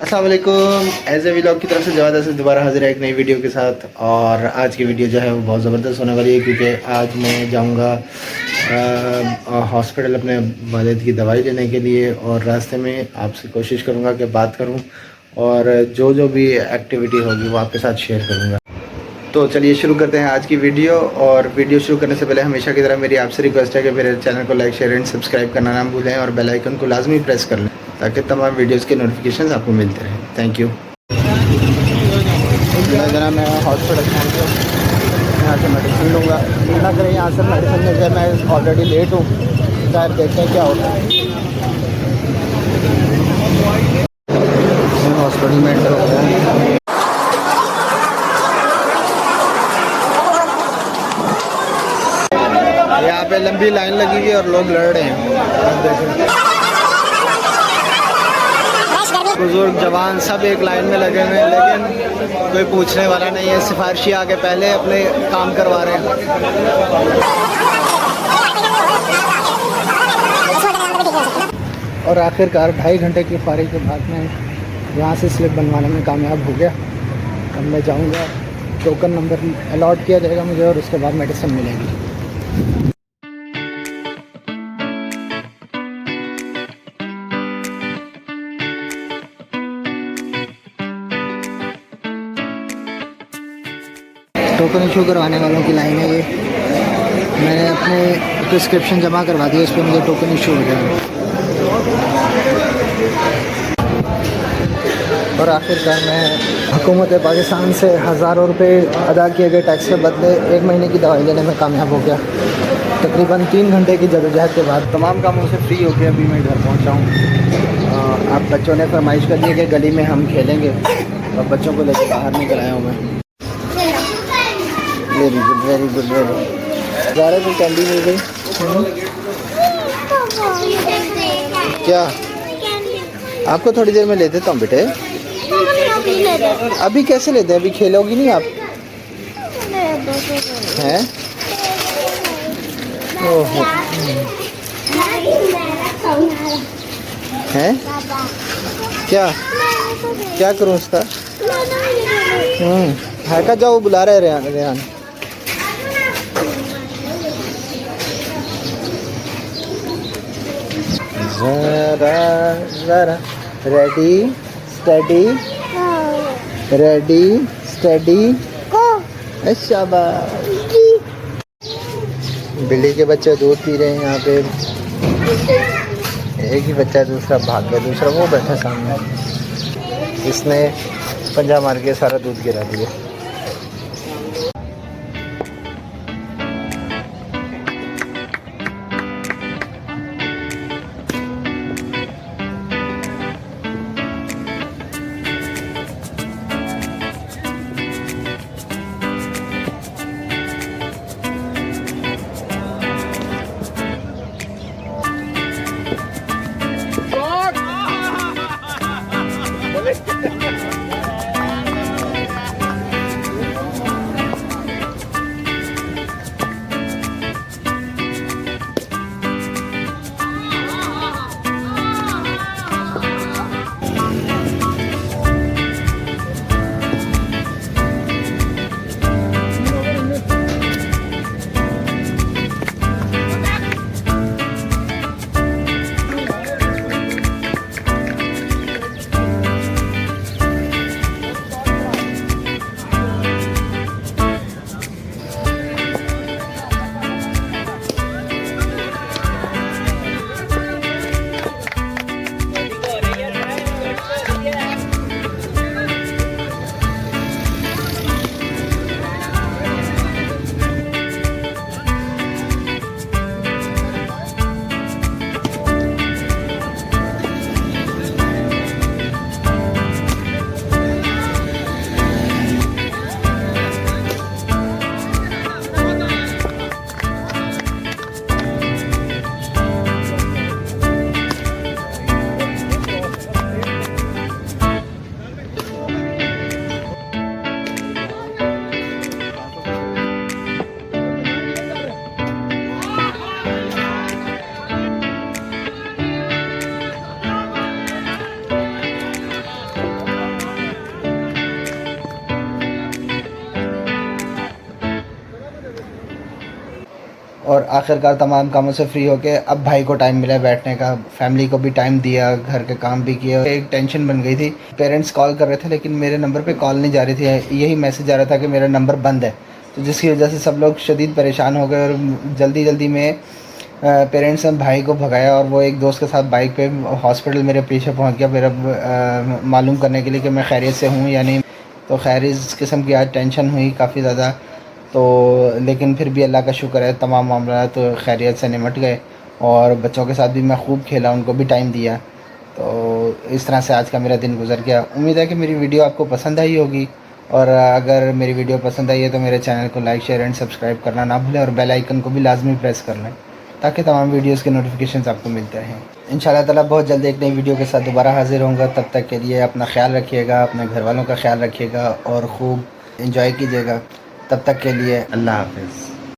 السلام علیکم. As a vlog کی طرف سے جواد سے دوبارہ حاضر ہے ایک نئی ویڈیو کے ساتھ. اور آج کی ویڈیو جو ہے وہ بہت زبردست ہونے والی ہے کیونکہ آج میں جاؤں گا ہاسپٹل اپنے والد کی دوائی لینے کے لیے اور راستے میں آپ سے کوشش کروں گا کہ بات کروں اور جو جو بھی ایکٹیویٹی ہوگی وہ آپ کے ساتھ شیئر کروں گا۔ تو چلیے شروع کرتے ہیں آج کی ویڈیو اور ویڈیو شروع کرنے سے پہلے ہمیشہ کی طرح میری آپ سے ریکویسٹ ہے کہ میرے چینل کو لائک شیئر اینڈ سبسکرائب کرنا نہ بھولیں اور بیل آئکن کو لازمی پریس کر لیں۔ تاکہ تمام ویڈیوز کے نوٹیفیکیشنز آپ کو ملتے رہیں. تھینک یو ذرا میں ہاسپٹل یہاں سے میڈیسن لوں گا. نہ کریں یہاں سے میڈیسن مل جائے میں آلریڈی لیٹ ہوں. ظاہر دیکھتے ہیں کیا ہوتا ہے. ہاسپٹل میں انٹر ہو گیا یہاں پہ لمبی لائن لگی ہوئی اور لوگ لڑ رہے ہیں. بزرگ، جوان سب ایک لائن میں لگے ہوئے ہیں، لیکن کوئی پوچھنے والا نہیں ہے، سفارشی آگے پہلے اپنے کام کروا رہے ہیں۔ اور آخر کار ڈھائی گھنٹے کی فارغ کے بعد میں یہاں سے سلپ بنوانے میں کامیاب ہو گیا۔ اب میں جاؤں گا، ٹوکن نمبر الاٹ کیا جائے گا مجھے اور اس کے بعد میڈیسن ملے گی۔ ٹوکن ایشو کروانے والوں کی لائن ہے یہ۔ میں نے اپنے پرسکرپشن جمع کروا دی اس پہ مجھے ٹوکن ایشو ہو جائے اور آخر کار میں حکومت پاکستان سے ہزاروں روپے ادا کیے گئے ٹیکس کے بدلے ایک مہینے کی دوائی لینے میں کامیاب ہو گیا۔ تقریباً تین گھنٹے کی جدوجہد کے بعد تمام کاموں سے فری ہو کے ابھی میں گھر پہنچا ہوں۔ اب بچوں نے فرمائش کر دی کہ گلی میں ہم کھیلیں گے۔ اور بچوں کو لے کے باہر نکل آیا ہوں میں۔ Very good very good very زیادہ کوئی کینڈی مل گئی کیا آپ کو تھوڑی دیر میں لے دیتا ہوں بیٹے ابھی کیسے لیتے ہیں ابھی کھیلو گی نہیں آپ ہیں اوہو ہیں کیا کیا کروں اس کا ہوں ہے کا جاؤ بلا رہے ریحان ریحان ذرا ذرا ریڈی اسٹڈی ریڈی اسٹڈی اچھا بلی کے بچے دودھ پی رہے ہیں یہاں پہ ایک ہی بچہ دوسرا بھاگ گیا دوسرا وہ بیٹھا سامنے اس نے پنجہ مار کے سارا دودھ گرا دیا اور آخر کار تمام کاموں سے فری ہو کے اب بھائی کو ٹائم ملا بیٹھنے کا فیملی کو بھی ٹائم دیا، گھر کے کام بھی کیا ایک ٹینشن بن گئی تھی۔ پیرنٹس کال کر رہے تھے لیکن میرے نمبر پہ کال نہیں جا رہی تھی۔ یہی میسج آ رہا تھا کہ میرا نمبر بند ہے۔ تو جس کی وجہ سے سب لوگ شدید پریشان ہو گئے اور جلدی جلدی میں پیرنٹس نے بھائی کو بھگایا اور وہ ایک دوست کے ساتھ بائک پہ ہاسپٹل میرے پیچھے پہنچ گیا۔ میرا معلوم کرنے کے لیے کہ میں خیریت سے ہوں یا نہیں۔ تو خیر اس قسم کی آج ٹینشن ہوئی کافی زیادہ۔ تو لیکن پھر بھی اللہ کا شکر ہے، تمام معاملات خیریت سے نمٹ گئے اور بچوں کے ساتھ بھی میں خوب کھیلا، ان کو بھی ٹائم دیا۔ تو اس طرح سے آج کا میرا دن گزر گیا۔ امید ہے کہ میری ویڈیو آپ کو پسند آئی ہوگی۔ اور اگر میری ویڈیو پسند آئی ہے تو میرے چینل کو لائک شیئر اینڈ سبسکرائب کرنا نہ بھولیں اور بیل آئیکن کو بھی لازمی پریس کر لیں تاکہ تمام ویڈیوز کے نوٹیفیکیشنز آپ کو ملتے ہیں ان شاء اللہ تعالیٰ بہت جلد ایک نئی ویڈیو کے ساتھ دوبارہ حاضر ہوں گا۔ تب تک کے لیے اپنا خیال رکھیے گا، اپنے گھر والوں کا خیال رکھیے گا اور خوب انجوائے کیجیے گا۔ تب تک کے لیے اللہ حافظ۔